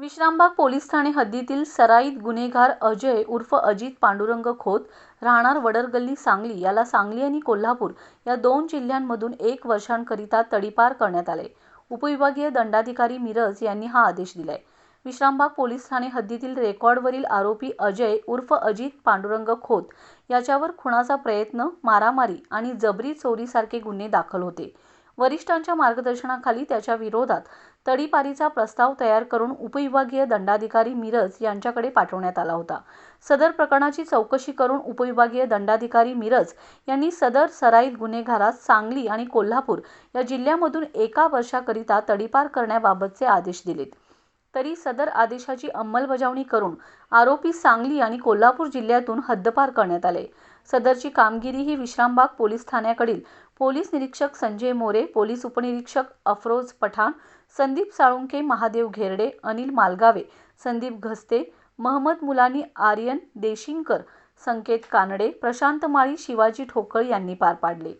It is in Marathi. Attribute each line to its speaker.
Speaker 1: विश्रामबाग पोलीस ठाणे हद्दीतील सराईत गुन्हेगार अजय उर्फ अजित पांडुरंग खोत राहणार वडरगल्ली सांगली याला सांगली आणि कोल्हापूर या दोन जिल्ह्यांमधून एक वर्षांकरिता तडीपार करण्यात आले. उपविभागीय दंडाधिकारी मिरज यांनी हा आदेश दिलाय. विश्रामबाग पोलीस ठाणे हद्दीतील रेकॉर्डवरील आरोपी अजय उर्फ अजित पांडुरंग खोत याच्यावर खुणाचा प्रयत्न मारामारी आणि जबरी चोरीसारखे गुन्हे दाखल होते. वरिष्ठांच्या मार्गदर्शनाखाली त्याच्या विरोधात तडीपारीचा प्रस्ताव तयार करून उपविभागीय दंडाधिकारी मिरज यांच्याकडे पाठवण्यात आला होता. सदर प्रकरणाची चौकशी करून उपविभागीय दंडाधिकारी मिरज यांनी सदर सराईत गुन्हेगारास सांगली आणि कोल्हापूर या जिल्ह्यामधून एका वर्षाकरिता तडीपार करण्याबाबतचे आदेश दिलेत. तरी सदर आदेशाची अंमलबजावणी करून आरोपी सांगली आणि कोल्हापूर जिल्ह्यातून हद्दपार करण्यात आले. सदरची कामगिरी ही विश्रामबाग पोलीस ठाण्याकडील पोलीस निरीक्षक संजय मोरे पोलीस उपनिरीक्षक अफरोज पठाण संदीप साळुंखे महादेव घेरडे अनिल मालगावे संदीप घस्ते महमद मुलानी आर्यन देशिंकर संकेत कानडे प्रशांत माळी शिवाजी ठोकळ यांनी पार पाडले.